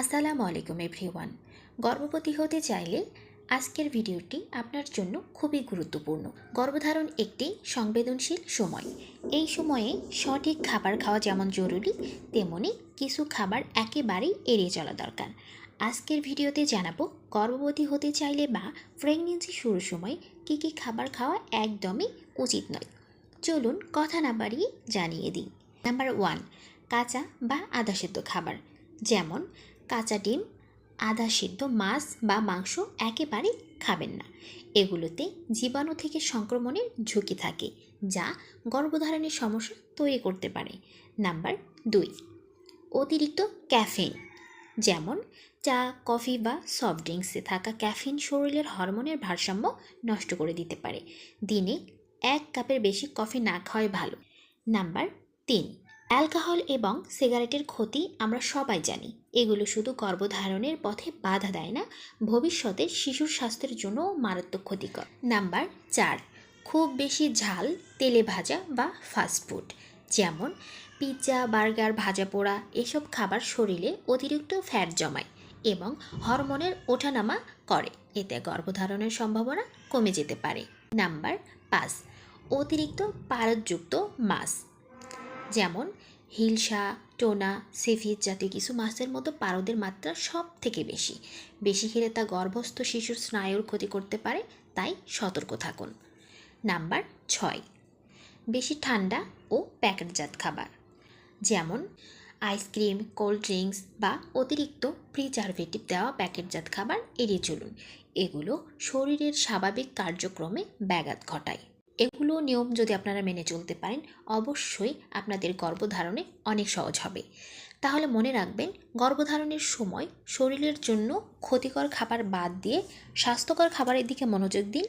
আসসালামু আলাইকুম এভরিওয়ান। গর্ভবতী হতে চাইলে আজকের ভিডিওটি আপনার জন্য খুবই গুরুত্বপূর্ণ। গর্ভধারণ একটি সংবেদনশীল সময়। এই সময়ে সঠিক খাবার খাওয়া যেমন জরুরি, তেমনি কিছু খাবার একেবারেই এড়িয়ে চলা দরকার। আজকের ভিডিওতে জানাব গর্ভবতী হতে চাইলে বা প্রেগনেন্সি শুরুর সময় কী কী খাবার খাওয়া একদমই উচিত নয়। চলুন কথা না বাড়িয়ে জানিয়ে দিই। নাম্বার ওয়ান, কাঁচা বা আধা সেদ্ধ খাবার। যেমন কাঁচা ডিম আধা সিদ্ধ মাছ বা মাংস একেবারেই খাবেন না। এগুলোতে জীবাণু থেকে সংক্রমণের ঝুঁকি থাকে, যা গর্ভধারণের সমস্যা তৈরি করতে পারে। নাম্বার দুই, অতিরিক্ত ক্যাফিন যেমন চা, কফি বা সফট ড্রিঙ্কসে থাকা ক্যাফিন শরীরের হরমোনের ভারসাম্য নষ্ট করে দিতে পারে। দিনে এক কাপের বেশি কফি না খাওয়াই ভালো। নাম্বার তিন অ্যালকোহল এবং সিগারেটের ক্ষতি আমরা সবাই জানি। এগুলো শুধু গর্ভধারণের পথে বাধা দেয় না, ভবিষ্যতে শিশুর স্বাস্থ্যের জন্য মারাত্মক ক্ষতিকর। নাম্বার চার, খুব বেশি ঝাল, তেলে ভাজা বা ফাস্টফুড যেমন পিৎজা বার্গার ভাজা পোড়া, এসব খাবার শরীরে অতিরিক্ত ফ্যাট জমায় এবং হরমোনের ওঠানামা করে। এতে গর্ভধারণের সম্ভাবনা কমে যেতে পারে। নাম্বার পাঁচ, অতিরিক্ত পারদযুক্ত মাছ যেমন হিলসা টোনা সিফিস জাতীয় কিছু মাছের মতো পারদের মাত্রা সব থেকে বেশি। বেশি খেলে তা গর্ভস্থ শিশুর স্নায়ুর ক্ষতি করতে পারে, তাই সতর্ক থাকুন। নাম্বার ছয়, বেশি ঠান্ডা ও প্যাকেটজাত খাবার, যেমন আইসক্রিম, কোল্ড ড্রিঙ্কস বা অতিরিক্ত প্রিজারভেটিভ দেওয়া প্যাকেটজাত খাবার এড়িয়ে চলুন। এগুলো শরীরের স্বাভাবিক কার্যক্রমে ব্যাঘাত ঘটায়। এগুলো নিয়ম যদি আপনারা মেনে চলতে পারেন, অবশ্যই আপনাদের গর্ভধারণে অনেক সহজ হবে। তাহলে মনে রাখবেন, গর্ভধারণের সময় শরীরের জন্য ক্ষতিকর খাবার বাদ দিয়ে স্বাস্থ্যকর খাবারের দিকে মনোযোগ দিন।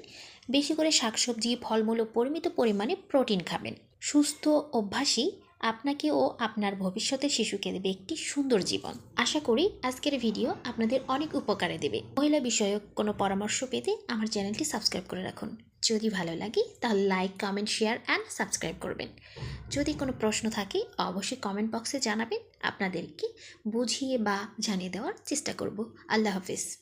বেশি করে শাকসবজি, ফলমূল ও পরিমিত পরিমাণে প্রোটিন খাবেন। সুস্থ অভ্যাসই আপনাকে ও আপনার ভবিষ্যতের শিশুকে দেবে একটি সুন্দর জীবন। আশা করি আজকের ভিডিও আপনাদের অনেক উপকারে দেবে। মহিলা বিষয়ক কোনো পরামর্শ পেতে আমার চ্যানেলটি সাবস্ক্রাইব করে রাখুন। যদি ভালো লাগে তাহলে like, comment, share and subscribe করবেন। যদি কোনো প্রশ্ন থাকে অবশ্যই কমেন্ট বক্সে জানাবেন। আপনাদেরকে বুঝিয়ে বা জানিয়ে দেওয়ার চেষ্টা করব। আল্লাহ হাফিজ।